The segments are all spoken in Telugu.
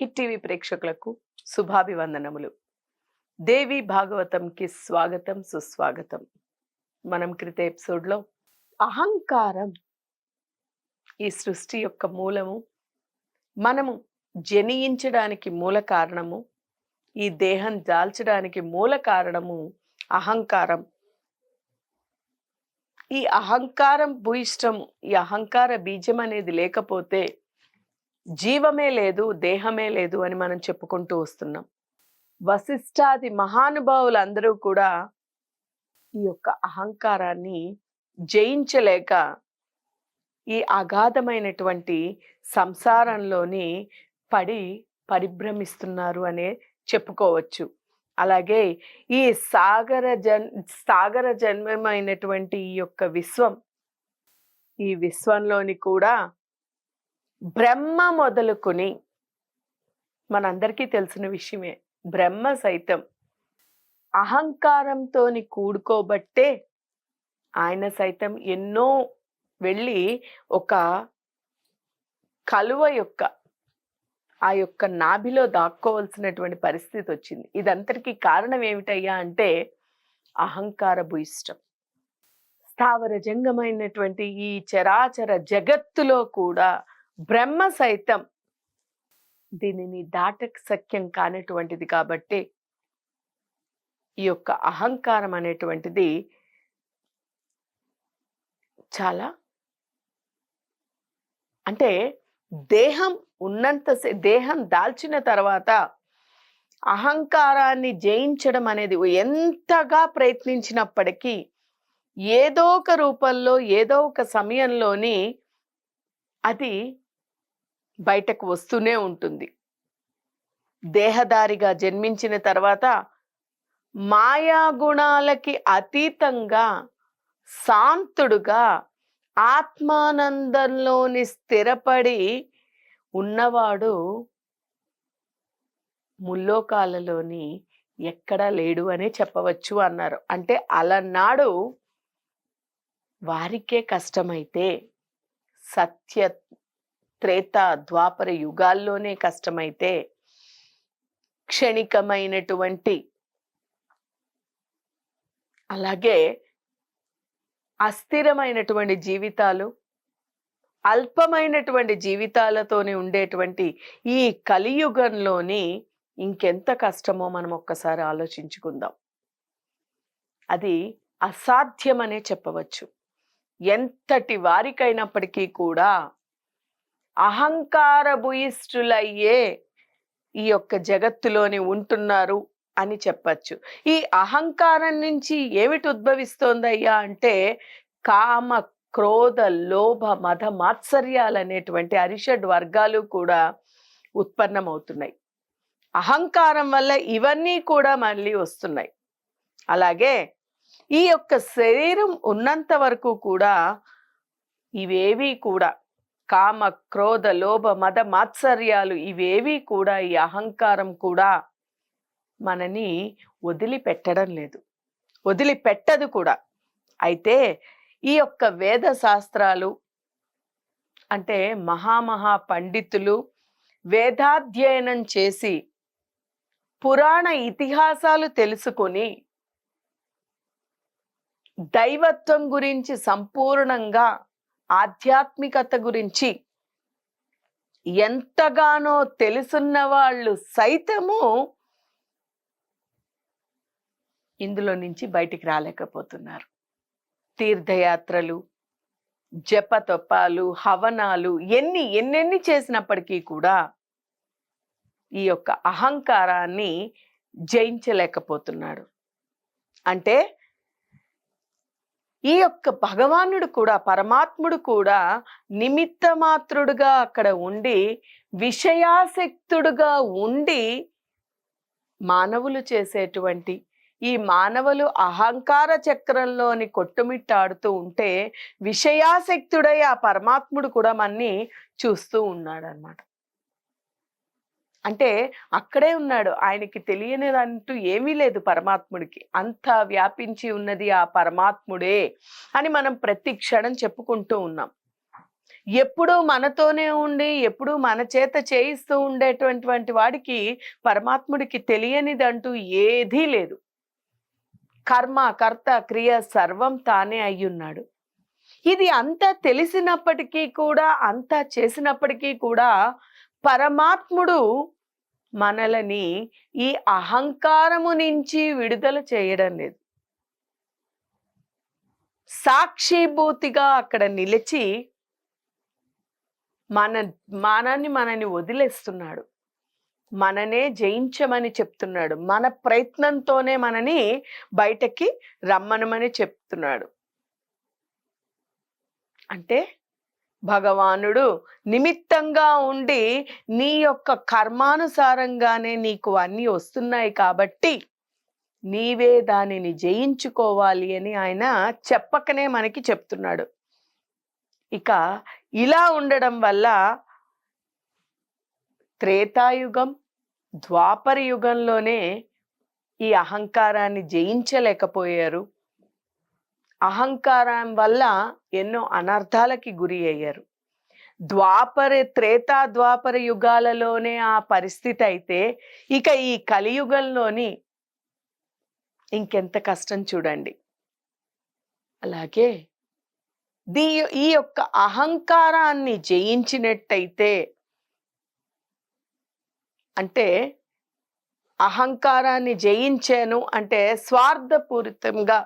హిట్ టీవీ ప్రేక్షకులకు శుభాభివందనములు. దేవి భాగవతంకి స్వాగతం సుస్వాగతం. మనం క్రిత ఎపిసోడ్లో అహంకారం ఈ సృష్టి యొక్క మూలము మనము జనించడానికి మూల కారణము ఈ దేహం దాల్చడానికి మూల కారణము అహంకారం. ఈ అహంకారం భూయిష్టం ఈ అహంకార బీజం అనేది లేకపోతే జీవమే లేదు దేహమే లేదు అని మనం చెప్పుకుంటూ వస్తున్నాం. వశిష్ఠాది మహానుభావులందరూ కూడా ఈ యొక్క అహంకారాన్ని జయించలేక ఈ అగాధమైనటువంటి సంసారంలోని పడి పరిభ్రమిస్తున్నారు అనే చెప్పుకోవచ్చు. అలాగే ఈ సాగర జన్ సాగర జన్మమైనటువంటి ఈ యొక్క విశ్వం ఈ విశ్వంలోని కూడా బ్రహ్మ మొదలుకొని మనందరికీ తెలిసిన విషయమే. బ్రహ్మ సైతం అహంకారంతోని కూడుకోబట్టే ఆయన సైతం ఎన్నో వెళ్ళి ఒక కలువ యొక్క ఆ యొక్క నాభిలో దాక్కోవలసినటువంటి పరిస్థితి వచ్చింది ఇదంతటికీ కారణం ఏమిటయ్యా అంటే అహంకార భూయిష్టం స్థావర జంగమైనటువంటి ఈ చరాచర జగత్తులో కూడా బ్రహ్మ సైతం దీనిని దాటక సఖ్యం కానటువంటిది కాబట్టి ఈ యొక్క అహంకారం అనేటువంటిది చాలా అంటే దేహం ఉన్నంత దేహం దాల్చిన తర్వాత అహంకారాన్ని జయించడం అనేది ఎంతగా ప్రయత్నించినప్పటికీ ఏదో ఒక రూపంలో ఏదో ఒక సమయంలోని అది బయటకు వస్తూనే ఉంటుంది. దేహదారిగా జన్మించిన తర్వాత మాయా గుణాలకి అతీతంగా శాంతుడుగా ఆత్మానందంలోని స్థిరపడి ఉన్నవాడు ముల్లోకాలలోని ఎక్కడా లేడు అనే చెప్పవచ్చు అన్నారు. అంటే అలనాడు వారికే కష్టమైతే సత్య త్రేత ద్వాపర యుగాల్లోనే కష్టమైతే క్షణికమైనటువంటి అలాగే అస్థిరమైనటువంటి జీవితాలు అల్పమైనటువంటి జీవితాలతోనే ఉండేటువంటి ఈ కలియుగంలోని ఇంకెంత కష్టమో మనం ఒక్కసారి ఆలోచించుకుందాం. అది అసాధ్యమనే చెప్పవచ్చు. ఎంతటి వారికైనప్పటికీ కూడా అహంకార భూయిష్ఠులయ్యే ఈ యొక్క జగత్తులోని ఉంటున్నారు అని చెప్పచ్చు. ఈ అహంకారం నుంచి ఏమిటి ఉద్భవిస్తోందయ్యా అంటే కామ క్రోధ లోభ మద మాత్సర్యాలు అనేటువంటి అరిషడ్ వర్గాలు కూడా ఉత్పన్నమవుతున్నాయి. అహంకారం వల్ల ఇవన్నీ కూడా మళ్ళీ వస్తున్నాయి. అలాగే ఈ యొక్క శరీరం ఉన్నంత వరకు కూడా ఇవేవి కూడా కామ క్రోధ లోభ మద మాత్సర్యాలు ఇవేవి కూడా ఈ అహంకారం కూడా మనని వదిలిపెట్టడం లేదు. వదిలిపెట్టదు కూడా. అయితే ఈ యొక్క వేద శాస్త్రాలు అంటే మహామహా పండితులు వేదాధ్యయనం చేసి పురాణ ఇతిహాసాలు తెలుసుకొని దైవత్వం గురించి సంపూర్ణంగా ఆధ్యాత్మికత గురించి ఎంతగానో తెలుసున్న వాళ్ళు సైతము ఇందులో నుంచి బయటికి రాలేకపోతున్నారు. తీర్థయాత్రలు జపతపాలు హవనాలు ఎన్ని ఎన్నెన్ని చేసినప్పటికీ కూడా ఈ యొక్క అహంకారాన్ని జయించలేకపోతున్నాడు. అంటే ఈ యొక్క భగవానుడు కూడా పరమాత్ముడు కూడా నిమిత్త మాత్రుడుగా అక్కడ ఉండి విషయాసక్తుడుగా ఉండి మానవులు చేసేటువంటి ఈ మానవులు అహంకార చక్రంలోని కొట్టుమిట్టాడుతూ ఉంటే విషయాసక్తుడై ఆ పరమాత్ముడు కూడా మన్ని చూస్తూ ఉన్నాడు అనమాట అంటే అక్కడే ఉన్నాడు. ఆయనకి తెలియనిదంటూ ఏమీ లేదు పరమాత్ముడికి. అంత వ్యాపించి ఉన్నది ఆ పరమాత్ముడే అని మనం ప్రతి క్షణం చెప్పుకుంటూ ఉన్నాం. ఎప్పుడూ మనతోనే ఉండి ఎప్పుడూ మన చేత చేయిస్తూ ఉండేటువంటి వాడికి పరమాత్ముడికి తెలియనిదంటూ ఏదీ లేదు. కర్మ కర్త క్రియ సర్వం తానే అయ్యున్నాడు. ఇది అంతా తెలిసినప్పటికీ కూడా అంతా చేసినప్పటికీ కూడా పరమాత్ముడు మనలని ఈ అహంకారము నుంచి విడుదల చేయడం లేదు. సాక్షిభూతిగా అక్కడ నిలిచి మన మానాన్ని మనని వదిలేస్తున్నాడు. మననే జయించమని చెప్తున్నాడు. మన ప్రయత్నంతోనే మనని బయటకి రమ్మనమని చెప్తున్నాడు. అంటే భగవానుడు నిమిత్తంగా ఉండి నీ యొక్క కర్మానుసారంగానే నీకు అన్నీ వస్తున్నాయి కాబట్టి నీవే దానిని జయించుకోవాలి అని ఆయన చెప్పకనే మనకి చెప్తున్నాడు. ఇక ఇలా ఉండడం వల్ల త్రేతాయుగం ద్వాపర యుగంలోనే ఈ అహంకారాన్ని జయించలేకపోయారు. అహంకారం వల్ల ఎన్నో అనర్థాలకి గురి అయ్యారు. ద్వాపర త్రేతా ద్వాపర యుగాలలోనే ఆ పరిస్థితి అయితే ఇక ఈ కలియుగంలోని ఇంకెంత కష్టం చూడండి. అలాగే దీ ఈ యొక్క అహంకారాన్ని జయించినట్టయితే అంటే అహంకారాన్ని జయించాను అంటే స్వార్థపూరితంగా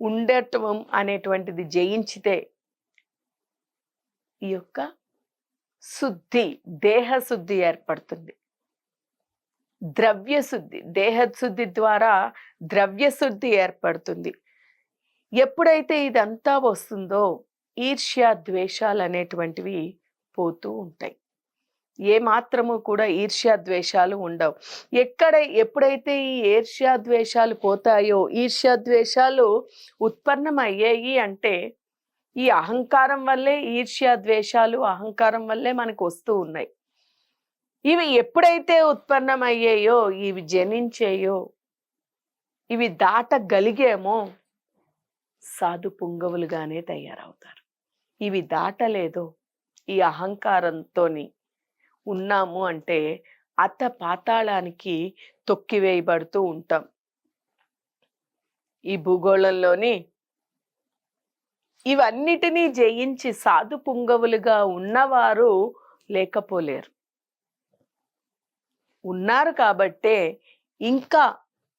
ఉండటం అనేటువంటిది జయించితే ఈ యొక్క శుద్ధి దేహశుద్ధి ఏర్పడుతుంది. ద్రవ్య శుద్ధి ద్వారా ద్రవ్య శుద్ధి ఏర్పడుతుంది. ఎప్పుడైతే ఇదంతా వస్తుందో ఈర్ష్య ద్వేషాలు అనేటువంటివి పోతూ ఉంటాయి. ఏ మాత్రము కూడా ఈర్ష్యాద్వేషాలు ఉండవు. ఎక్కడ ఎప్పుడైతే ఈ ఈర్ష్యాద్వేషాలు పోతాయో ఈర్ష్యాద్వేషాలు ఉత్పన్నమయ్యాయి అంటే ఈ అహంకారం వల్లే ఈర్ష్యాద్వేషాలు అహంకారం వల్లే మనకు వస్తూ ఉన్నాయి. ఇవి ఎప్పుడైతే ఉత్పన్నమయ్యాయో ఇవి జనించేయో ఇవి దాటగలిగేమో సాధు పుంగవులుగానే తయారవుతారు. ఇవి దాటలేదో ఈ అహంకారంతోని ఉన్నాము అంటే అత పాతాళానికి తొక్కివేయబడుతూ ఉంటాం. ఈ భూగోళంలోని ఇవన్నిటినీ జయించి సాధు పుంగవులుగా ఉన్నవారు లేకపోలేరు. ఉన్నారు కాబట్టే ఇంకా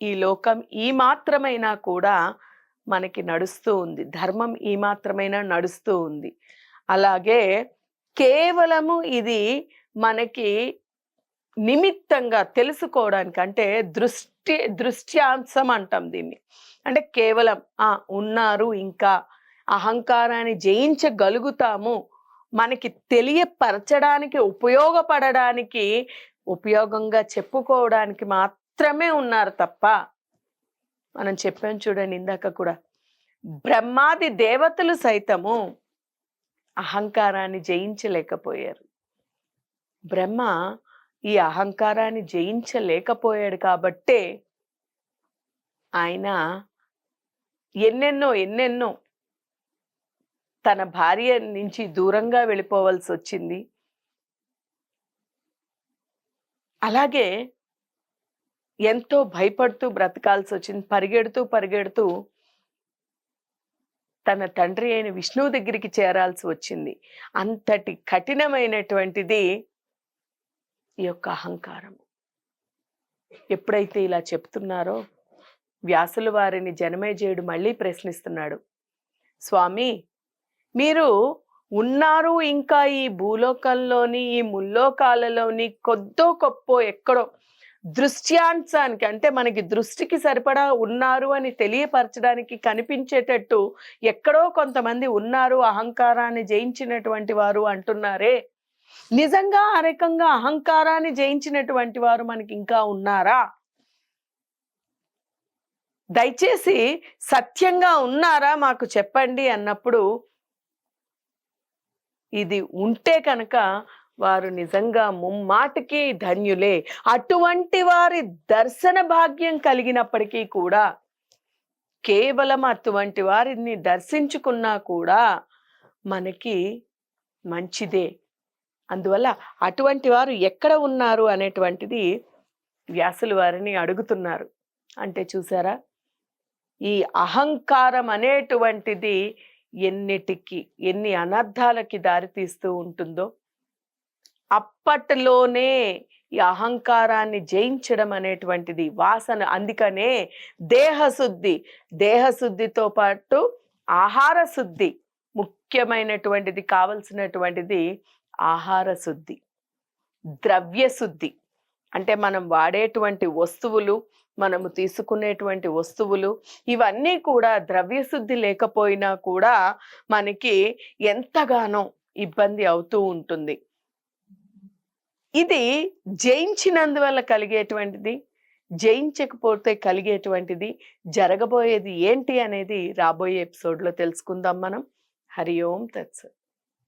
ఈ లోకం ఈ మాత్రమైనా కూడా మనకి నడుస్తూ ఉంది. ధర్మం ఈ మాత్రమైనా నడుస్తూ ఉంది. అలాగే కేవలము ఇది మనకి నిమిత్తంగా తెలుసుకోవడానికి అంటే దృష్టి దృష్ట్యాంశం అంటాం దీన్ని. అంటే కేవలం ఆ ఉన్నారు ఇంకా అహంకారాన్ని జయించగలుగుతాము మనకి తెలియపరచడానికి ఉపయోగపడడానికి ఉపయోగంగా చెప్పుకోవడానికి మాత్రమే ఉన్నారు తప్ప మనం చెప్పాం చూడండి ఇందాక కూడా బ్రహ్మాది దేవతలు సైతము అహంకారాన్ని జయించలేకపోయారు. బ్రహ్మ ఈ అహంకారాన్ని జయించలేకపోయాడు కాబట్టే ఆయన ఎన్నెన్నో ఎన్నెన్నో తన భార్య నుంచి దూరంగా వెళ్ళిపోవాల్సి వచ్చింది. అలాగే ఎంతో భయపడుతూ బ్రతకాల్సి వచ్చింది. పరిగెడుతూ పరిగెడుతూ తన తండ్రి అయిన విష్ణువు దగ్గరికి చేరాల్సి వచ్చింది. అంతటి కఠినమైనటువంటిది ఈ యొక్క అహంకారం ఎప్పుడైతే ఇలా చెప్తున్నారో వ్యాసుల వారిని జనమేజయుడు మళ్ళీ ప్రశ్నిస్తున్నాడు. స్వామి మీరు ఉన్నారు ఇంకా ఈ భూలోకంలోని ఈ ముల్లోకాలలోని కొద్దో గొప్పో ఎక్కడో దృశ్యాంశానికి అంటే మనకి దృష్టికి సరిపడా ఉన్నారు అని తెలియపరచడానికి కనిపించేటట్టు ఎక్కడో కొంతమంది ఉన్నారు అహంకారాన్ని జయించినటువంటి వారు అంటున్నారే. నిజంగా ఆ రకంగా అహంకారాన్ని జయించినటువంటి వారు మనకి ఇంకా ఉన్నారా? దయచేసి సత్యంగా ఉన్నారా మాకు చెప్పండి అన్నప్పుడు ఇది ఉంటే కనుక వారు నిజంగా ముమ్మాటికి ధన్యులే. అటువంటి వారి దర్శన భాగ్యం కలిగినప్పటికీ కూడా కేవలం అటువంటి వారిని దర్శించుకున్నా కూడా మనకి మంచిదే. అందువల్ల అటువంటి వారు ఎక్కడ ఉన్నారు అనేటువంటిది వ్యాసులు వారిని అడుగుతున్నారు. అంటే చూసారా? ఈ అహంకారం అనేటువంటిది ఎన్నిటికి ఎన్ని అనర్థాలకి దారితీస్తూ ఉంటుందో అప్పట్లోనే ఈ అహంకారాన్ని జయించడం అనేటువంటిది వాసన అందుకనే దేహశుద్ధి దేహశుద్ధితో పాటు ఆహార శుద్ధి ముఖ్యమైనటువంటిది కావలసినటువంటిది ఆహార శుద్ధి ద్రవ్య శుద్ధి. అంటే మనం వాడేటువంటి వస్తువులు మనము తీసుకునేటువంటి వస్తువులు ఇవన్నీ కూడా ద్రవ్య శుద్ధి లేకపోయినా కూడా మనకి ఎంతగానో ఇబ్బంది అవుతూ ఉంటుంది. ఇది జయించినందువల్ల కలిగేటువంటిది జయించకపోతే కలిగేటువంటిది జరగబోయేది ఏంటి అనేది రాబోయే ఎపిసోడ్లో తెలుసుకుందాం మనం. హరి ఓం తత్సత్.